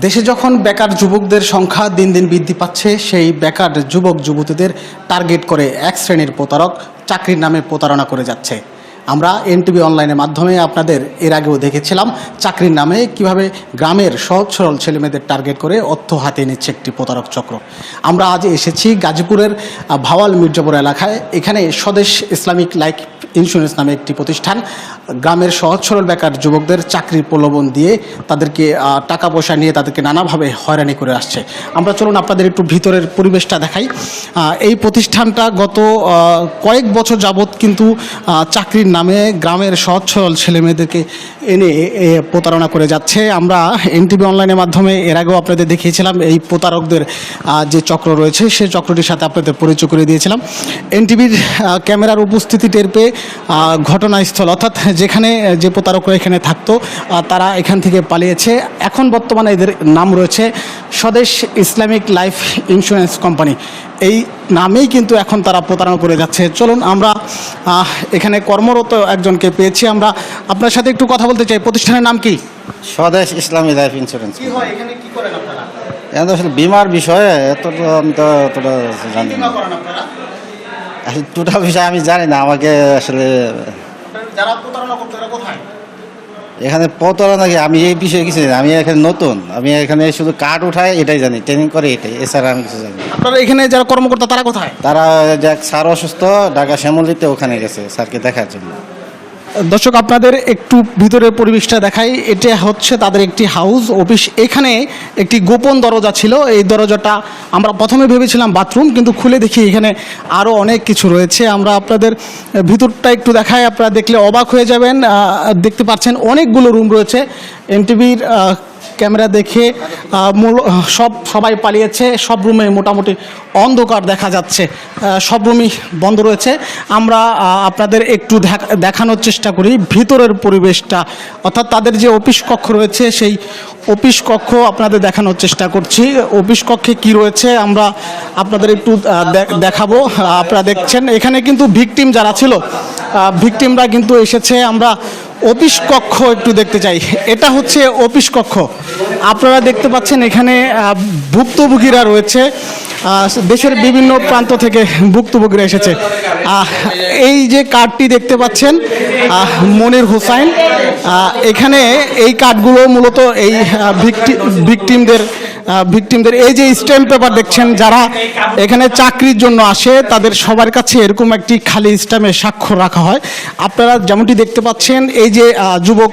দেশে যখন বেকার যুবকদের সংখ্যা দিন দিন বৃদ্ধি পাচ্ছে, সেই বেকার যুবক যুবতীদের টার্গেট করে এক শ্রেণির প্রতারক চাকরির নামে প্রতারণা করে যাচ্ছে। আমরা এনটিভি অনলাইনের মাধ্যমে আপনাদের এর আগেও দেখেছিলাম চাকরির নামে কীভাবে গ্রামের সহজ সরল ছেলেমেয়েদের টার্গেট করে অর্থ হাতে নিচ্ছে একটি প্রতারক চক্র। আমরা আজ এসেছি গাজীপুরের ভাওয়াল মির্জাপুর এলাকায়। এখানে স্বদেশ ইসলামিক লাইফ ইন্স্যুরেন্স নামে একটি প্রতিষ্ঠান গ্রামের সহজ সরল বেকার যুবকদের চাকরির প্রলোভন দিয়ে তাদেরকে টাকা পয়সা নিয়ে তাদেরকে নানাভাবে হয়রানি করে আসছে। আমরা চলুন আপনাদের একটু ভিতরের পরিবেশটা দেখাই। এই প্রতিষ্ঠানটা গত কয়েক বছর যাবৎ কিন্তু চাকরির নামে গ্রামের সহজ সরল ছেলেমেয়েদেরকে এনে প্রতারণা করে যাচ্ছে। আমরা এনটিভি অনলাইনের মাধ্যমে এর আগেও আপনাদের দেখিয়েছিলাম এই প্রতারকদের যে চক্র রয়েছে সেই চক্রটির সাথে আপনাদের পরিচয় করে দিয়েছিলাম। এনটিভির ক্যামেরার উপস্থিতি টের পেয়ে ঘটনাস্থল অর্থাৎ যেখানে যে প্রতারকরা এখানে থাকতো তারা এখান থেকে পালিয়েছে। এখন বর্তমানে এদের নাম রয়েছে স্বদেশ ইসলামিক লাইফ ইন্স্যুরেন্স কোম্পানি। এই নামেই কিন্তু এখন তারা প্রতারণা করে যাচ্ছে। চলুন আমরা এখানে কর্মরত একজনকে পেয়েছি। আমরা আপনার সাথে একটু কথা বলতে চাই। প্রতিষ্ঠানের নাম কি? স্বদেশ ইসলামী লাইফ ইন্স্যুরেন্স। আসলে বিমার বিষয়ে এত তো আমি তো অতটা জানি না। টোটাল বিষয় আমি জানি না। আমাকে আসলে যারা প্রতারণা করতে তারা কোথায়? এখানে প্রতারণা কি আমি এই বিষয়ে কিছু জানি। আমি এখানে নতুন। আমি এখানে শুধু কার্ড উঠাই এটাই জানি ট্রেনিং করে এটাই এছাড়া আমি কিছু জানি আপনারা এখানে যারা কর্মকর্তা তারা কোথায়? তারা যাক স্যার অসুস্থ ঢাকা শ্যামলিতে ওখানে গেছে স্যারকে দেখার জন্য। দর্শক, আপনাদের একটু ভিতরের পরিবেশটা দেখাই। এটা হচ্ছে তাদের একটি হাউস, অফিস। এখানে একটি গোপন দরজা ছিল। এই দরজাটা আমরা প্রথমে ভেবেছিলাম বাথরুম, কিন্তু খুলে দেখি এখানে আরও অনেক কিছু রয়েছে। আমরা আপনাদের ভিতরটা একটু দেখাই। আপনারা দেখলে অবাক হয়ে যাবেন। দেখতে পাচ্ছেন অনেকগুলো রুম রয়েছে। এনটিভির ক্যামেরা দেখে সব, সবাই পালিয়েছে। সব রুমে মোটামুটি অন্ধকার দেখা যাচ্ছে। সব রুমই বন্ধ রয়েছে। আমরা আপনাদের একটু দেখ- দেখানোর চেষ্টা করি ভিতরের পরিবেশটা। অর্থাৎ তাদের যে অফিস কক্ষ রয়েছে, সেই অফিস কক্ষ আপনাদের দেখানোর চেষ্টা করছি। অফিস কক্ষে কি রয়েছে আমরা আপনাদের একটু দেখাবো। আপনারা দেখছেন, এখানে কিন্তু ভিকটিম যারা ছিল ভিকটিমরা কিন্তু এসেছে। আমরা অফিস কক্ষ একটু দেখতে চাই। এটা হচ্ছে অফিস কক্ষ। আপনারা দেখতে পাচ্ছেন এখানে ভুক্তভোগীরা রয়েছে। দেশের বিভিন্ন প্রান্ত থেকে ভুক্তভোগীরা এসেছে। এই যে কার্ডটি দেখতে পাচ্ছেন মনির হোসাইন এখানে এই কার্ডগুলো মূলত এই ভিকটিমদের ভিকটিমদের, এই যে স্ট্যাম্প পেপার দেখছেন, যারা এখানে চাকরির জন্য আসে, তাদের সবার কাছে এরকম একটি খালি স্ট্যাম্পে স্বাক্ষর রাখা হয়। আপনারা যেমনটি দেখতে পাচ্ছেন, এই যে যুবক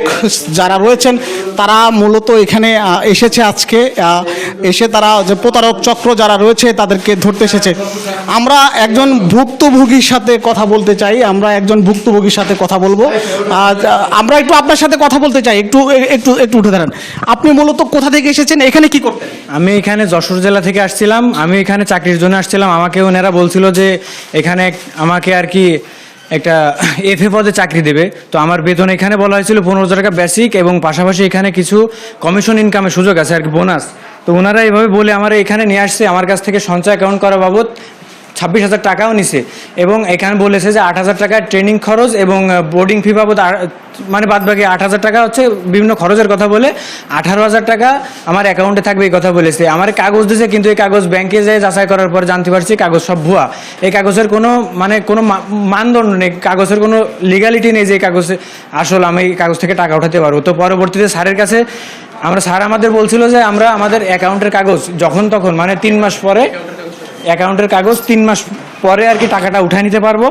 যারা রয়েছেন, তারা মূলত এখানে এসেছে আজকে এসে তারা যে প্রতারক চক্র যারা রয়েছে তাদেরকে ধরতে এসেছে। আমরা একজন ভুক্তভোগীর সাথে কথা বলতে চাই, আমরা একজন ভুক্তভোগীর সাথে কথা বলব। আমরা একটু আপনার সাথে কথা বলতে চাই, একটু একটু একটু উঠে দাঁড়ান। আপনি মূলত কোথা থেকে এসেছেন, এখানে কি করতেন? আমি এখানে যশোর জেলা থেকে আসছিলাম, আমি এখানে চাকরির জন্য আসছিলাম। আমাকে ওনারা বলছিল যে এখানে আমাকে আর কি একটা এফ এ পদে চাকরি দেবে। তো আমার বেতন এখানে বলা হয়েছিল পনেরো হাজার টাকা বেসিক এবং পাশাপাশি এখানে কিছু কমিশন ইনকামের সুযোগ আছে আর কি বোনাস তো ওনারা এভাবে বলে আমার এখানে নিয়ে আসছে, আমার কাছ থেকে সঞ্চয় অ্যাকাউন্ট করা বাবদ। ছাব্বিশ হাজার টাকাও নিছে। এবং এখানে বলেছে যে আট হাজার টাকা ট্রেনিং খরচ এবং বোর্ডিং ফি বাবদ মানে বাদ বাকি আট হাজার টাকা হচ্ছে বিভিন্ন খরচের কথা বলে। আঠারো হাজার টাকা আমার অ্যাকাউন্টে থাকবে এই কথা বলেছে। আমার কাগজ দিয়েছে কিন্তু এই কাগজ ব্যাংকে যেয়ে যাচাই করার পর জানতে পারছি কাগজ সব ভুয়া। এই কাগজের কোনো মানে কোনো মানদণ্ড নেই। কাগজের কোনো লিগালিটি নেই যে এই কাগজে আসলে আমি এই কাগজ থেকে টাকা উঠাতে পারব। তো পরবর্তীতে স্যারের কাছে আমরা, স্যার আমাদের বলছিল যে আমরা আমাদের অ্যাকাউন্টের কাগজ যখন তখন মানে তিন মাস পরে অ্যাকাউন্টের কাগজ তিন মাস পরে আর কি টাকাটা উঠায় নিতে পারব।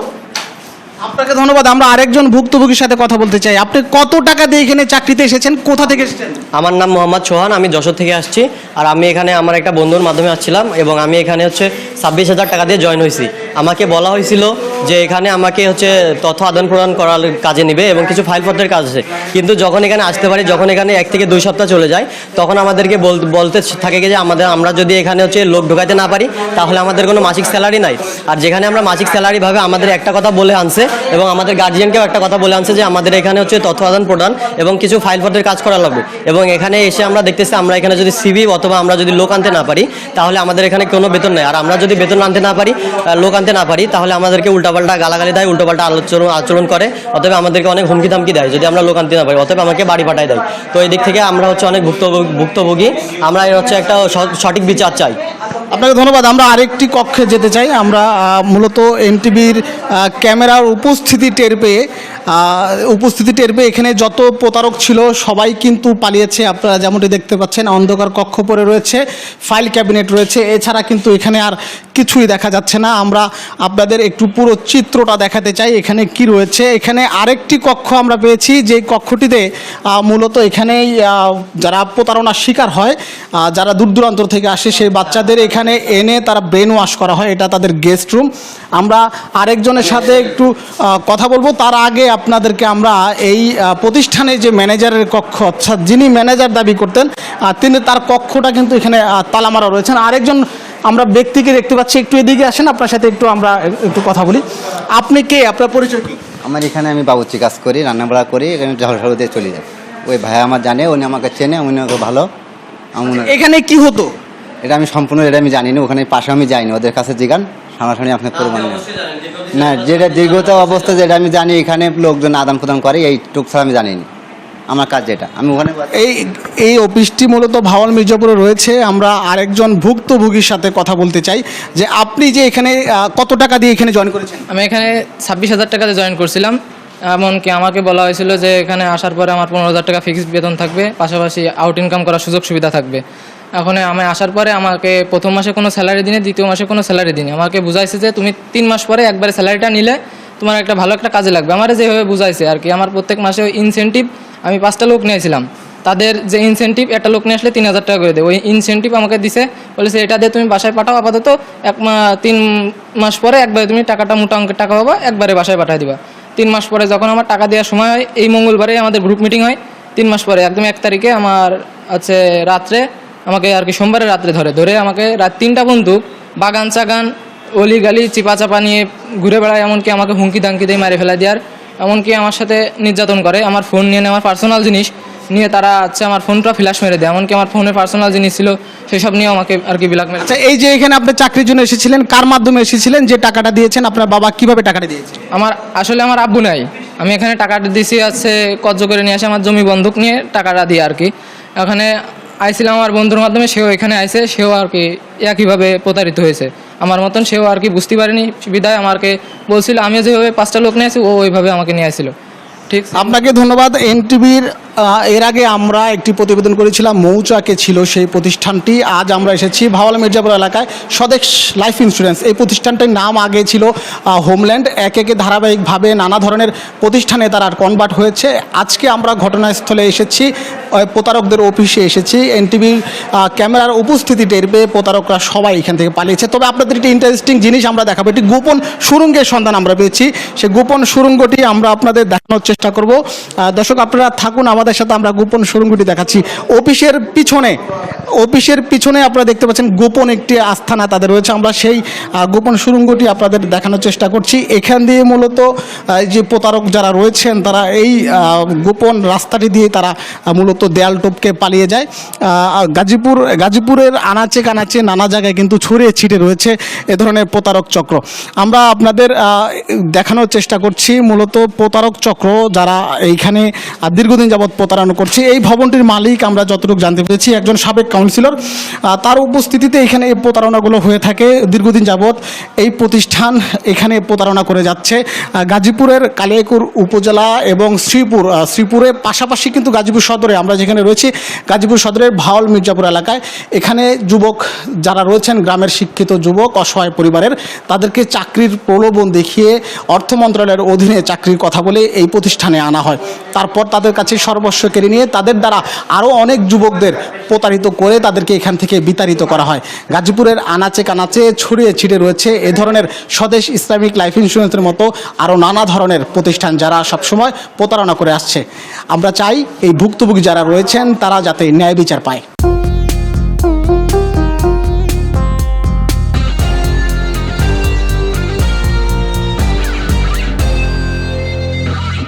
আপনাকে ধন্যবাদ, আমরা আরেকজন ভুক্তভোগীর সাথে কথা বলতে চাই। আপনি কত টাকা দিয়ে এখানে চাকরিতে এসেছেন? কোথা থেকে এসেছেন? আমার নাম মোহাম্মদ সোহান, আমি যশোর থেকে আসছি। আর আমি এখানে আমার একটা বন্ধুর মাধ্যমে আসছিলাম এবং আমি এখানে হচ্ছে ছাব্বিশ হাজার টাকা দিয়ে জয়েন হয়েছি। আমাকে বলা হয়েছিল যে এখানে আমাকে হচ্ছে তথ্য আদান প্রদান করার কাজে নিবে এবং কিছু ফাইলপত্রের কাজ আছে। কিন্তু যখন এখানে আসতে পারি, যখন এখানে এক থেকে দুই সপ্তাহ চলে যায়, তখন আমাদেরকে বল- বলতে থাকে যে আমাদের, আমরা যদি এখানে হচ্ছে লোক ঢোকাইতে না পারি, তাহলে আমাদের কোনো মাসিক স্যালারি নাই। আর যেখানে আমরা মাসিক স্যালারি ভাবে আমাদের একটা কথা বলে আনছে এবং আমাদের গার্জিয়ানকেও একটা কথা বলে আনছে যে আমাদের এখানে হচ্ছে তথ্য আদান প্রদান এবং কিছু ফাইলপত্রের কাজ করা লাগবে। এবং এখানে এসে আমরা দেখতেছি আমরা এখানে যদি সিবি অথবা আমরা যদি লোক আনতে না পারি, তাহলে আমাদের এখানে কোনো বেতন নেই। আর আমরা যদি বেতন আনতে না পারি লোক আনতে না পারি, তাহলে আমাদেরকে উল্টাপাল্টা গালাগালি দেয়, উল্টোপাল্টা আলোচনা আচরণ করে, অতএব আমাদেরকে অনেক হুমকি ধামকি দেয় যদি আমরা লোক আনতে না পারি, অতএব আমাকে বাড়ি পাঠায় দেয় তো এই দিক থেকে আমরা হচ্ছে অনেক ভুক্ত ভুক্তভোগী। আমরা হচ্ছে একটা সঠিক বিচার চাই। আপনাকে ধন্যবাদ। আমরা আরেকটি কক্ষে যেতে চাই। আমরা মূলত এনটিভির ক্যামেরার উপস্থিতি টের পেয়ে উপস্থিতি টের পেয়ে এখানে যত প্রতারক ছিল, সবাই কিন্তু পালিয়েছে। আপনারা যেমনটি দেখতে পাচ্ছেন, অন্ধকার কক্ষ পরে রয়েছে, ফাইল ক্যাবিনেট রয়েছে। এছাড়া কিন্তু এখানে আর কিছুই দেখা যাচ্ছে না। আমরা আপনাদের একটু পুরো চিত্রটা দেখাতে চাই, এখানে কি রয়েছে। এখানে আরেকটি কক্ষ আমরা পেয়েছি, যে কক্ষটিতে মূলত এখানেই যারা প্রতারণার শিকার হয় যারা দূর দূরান্ত থেকে আসে, সেই বাচ্চাদের এখানে এনে তারা ব্রেন ওয়াশ করা হয় এটা তাদের গেস্ট রুম আমরা আরেকজনের সাথে একটু কথা বলব। তার আগে আপনাদেরকে আমরা এই প্রতিষ্ঠানে যে ম্যানেজারের কক্ষ অর্থাৎ যিনি ম্যানেজার দাবি করতেন তিনি তার কক্ষটা কিন্তু এখানে আহ, তালা মারা রয়েছেন। আরেকজন আমরা ব্যক্তিকে দেখতে পাচ্ছি একটু এদিকে আসেন আপনার সাথে একটু আমরা একটু কথা বলি। আপনি কে? আপনার পরিচয় কি? আমার এখানে আমি বাবুচি কাজ করি রান্নাবাড়া করি এখানে ঝাড়ু দিয়ে চলে যাই। ওই ভাই আমার জানে উনি আমাকে চেনে উনি আমাকে ভালো। এখানে কি হতো? এটা আমি সম্পূর্ণ এটা আমি জানি না ওখানে পাশে আমি যাইনি ওদের কাছে জিগান সামনাসামনি আপনি করবেন না না যেটা দীর্ঘত অবস্থা যেটা আমি জানি এখানে লোকজন আদান প্রদান করে এই টুক ছাড়া আমি জানিনি। আমার কাজ যেটা আমি ওখানে এই এই অফিসটি মূলত ভাওয়াল মির্জাপুরে রয়েছে আমরা আরেকজন ভুক্তভোগীর সাথে কথা বলতে চাই যে আপনি যে এখানে কত টাকা দিয়ে এখানে জয়েন করেছেন? আমি এখানে ছাব্বিশ হাজার টাকাতে জয়েন করছিলাম এমনকি আমাকে বলা হয়েছিল যে এখানে আসার পরে আমার পনেরো হাজার টাকা ফিক্সড বেতন থাকবে পাশাপাশি আউট ইনকাম করার সুযোগ সুবিধা থাকবে। এখন আমি আসার পরে আমাকে প্রথম মাসে কোনো স্যালারি দিনে, দ্বিতীয় মাসে কোনো স্যালারি দিনে। আমাকে বুঝাইছে যে তুমি তিন মাস পরে একবারে স্যালারিটা নিলে তোমার একটা ভালো একটা কাজে লাগবে। আমার যেভাবে বুঝাইছে আর কি, আমার প্রত্যেক মাসে ওই ইনসেন্টিভ আমি পাঁচটা লোক নিয়েছিলাম। তাদের যে ইনসেন্টিভ একটা লোক নিয়ে আসলে তিন হাজার টাকা করে দেয়। ওই ইনসেন্টিভ আমাকে দিছে, বলেছে, এটা দিয়ে তুমি বাসায় পাঠাও, আপাতত এক মা- তিন মাস পরে একবারে তুমি টাকাটা মোটা অঙ্কের টাকা পাবা, একবারে বাসায় পাঠিয়ে দিবা। তিন মাস পরে যখন আমার টাকা দেওয়ার সময় হয়, এই মঙ্গলবারে আমাদের গ্রুপ মিটিং হয়, তিন মাস পরে, একদম এক তারিখে আমার আছে রাত্রে আমাকে আর কি সোমবারে রাত্রে ধরে ধরে আমাকে রাত তিনটা পর্যন্ত বাগান চাগান অলি গালি চিপা চাপা নিয়ে ঘুরে বেড়ায় এমনকি আমাকে হুমকি দামকি দিয়ে মারে ফেলা দেওয়ার এমনকি আমার সাথে নির্যাতন করে আমার ফোন নিয়ে নেয় আমার পার্সোনাল জিনিস নিয়ে তারা হচ্ছে আমার ফোনটা ফ্ল্যাশ মেরে দেয় এমনকি আমার ফোনে পার্সোনাল জিনিস ছিল সেসব নিয়ে আমাকে আর কি ব্ল্যাকমেল আচ্ছা এই যে এখানে আপনি চাকরির জন্য এসেছিলেন কার মাধ্যমে এসেছিলেন যে টাকাটা দিয়েছেন আপনার বাবা কীভাবে টাকাটা দিয়েছে? আমার আসলে আমার আব্বু নাই আমি এখানে টাকাটা দিয়েছি আছে কজ্জ করে নিয়ে আসে আমার জমি বন্ধক নিয়ে টাকাটা দিয়ে আর কি এখানে আইছিলাম আমার বন্ধুর মাধ্যমে, সেও এখানে আইসে সেও আর কি একইভাবে প্রতারিত হয়েছে। আমার মতন সেও আর কি বুঝতে পারেনি বিদায় আমাকে বলছিল, আমিও যেভাবে পাঁচটা লোক নিয়ে আসি ও ওইভাবে আমাকে নিয়ে আসছিল ঠিক। আপনাকে ধন্যবাদ, এনটিভির এর আগে আমরা একটি প্রতিবেদন করেছিলাম, মৌচাকে ছিল সেই প্রতিষ্ঠানটি। আজ আমরা এসেছি ভাওয়ালা মির্জাপুর এলাকায় স্বদেশ লাইফ ইন্স্যুরেন্স। এই প্রতিষ্ঠানটির নাম আগে ছিল হোমল্যান্ড। এক একে ধারাবাহিকভাবে নানা ধরনের প্রতিষ্ঠানে তারা কনভার্ট হয়েছে। আজকে আমরা ঘটনাস্থলে এসেছি প্রতারকদের অফিসে এসেছি। এনটিভির ক্যামেরার উপস্থিতি টের পেয়ে প্রতারকরা সবাই এখান থেকে পালিয়েছে। তবে আপনাদের একটি ইন্টারেস্টিং জিনিস আমরা দেখাবো। একটি গোপন সুরঙ্গের সন্ধান আমরা পেয়েছি। সেই গোপন সুরঙ্গটি আমরা আপনাদের দেখানোর চেষ্টা করব। দর্শক, আপনারা থাকুন আমাদের সাথে সাথে আমরা গোপন সুরঙ্গটি দেখাচ্ছি। অফিসের পিছনে অফিসের পিছনে আপনারা দেখতে পাচ্ছেন গোপন একটি আস্থানা তাদের রয়েছে। আমরা সেই গোপন সুরঙ্গটি আপনাদের দেখানোর চেষ্টা করছি। এখান দিয়ে মূলত যে প্রতারক যারা রয়েছেন, তারা এই গোপন রাস্তাটি দিয়ে তারা মূলত দেয়াল টোপকে পালিয়ে যায়। গাজীপুর, গাজীপুরের আনাচে কানাচে নানা জায়গায় কিন্তু ছড়িয়ে ছিটে রয়েছে এ ধরনের প্রতারক চক্র। আমরা আপনাদের দেখানোর চেষ্টা করছি। মূলত প্রতারক চক্র যারা এইখানে দীর্ঘদিন যাবৎ প্রতারণা করছে। এই ভবনটির মালিক আমরা যতটুকু জানতে পেরেছি, একজন সাবেক কাউন্সিলর তার উপস্থিতিতে এখানে এই প্রতারণাগুলো হয়ে থাকে। দীর্ঘদিন যাবৎ এই প্রতিষ্ঠান এখানে প্রতারণা করে যাচ্ছে। গাজীপুরের কালিয়াকুর উপজেলা এবং শ্রীপুর শ্রীপুরের পাশাপাশি কিন্তু গাজীপুর সদরে আমরা যেখানে রয়েছি, গাজীপুর সদরের ভাওল মির্জাপুর এলাকায়। এখানে যুবক যারা রয়েছেন, গ্রামের শিক্ষিত যুবক, অসহায় পরিবারের, তাদেরকে চাকরির প্রলোভন দেখিয়ে অর্থ মন্ত্রণালয়ের অধীনে চাকরির কথা বলে এই প্রতিষ্ঠানে আনা হয়। তারপর তাদের কাছে সর্বস্ব কেড়ে নিয়ে তাদের দ্বারা আরও অনেক যুবকদের প্রতারিত করে তাদেরকে এখান থেকে বিতাড়িত করা হয়। গাজীপুরের আনাচে কানাচে ছড়িয়ে ছিটে রয়েছে এ ধরনের স্বদেশ ইসলামিক লাইফ ইন্স্যুরেন্সের মতো আরও নানা ধরনের প্রতিষ্ঠান যারা সবসময় প্রতারণা করে আসছে। আমরা চাই এই ভুক্তভোগী যারা রয়েছেন তারা যাতে ন্যায় বিচার পায়।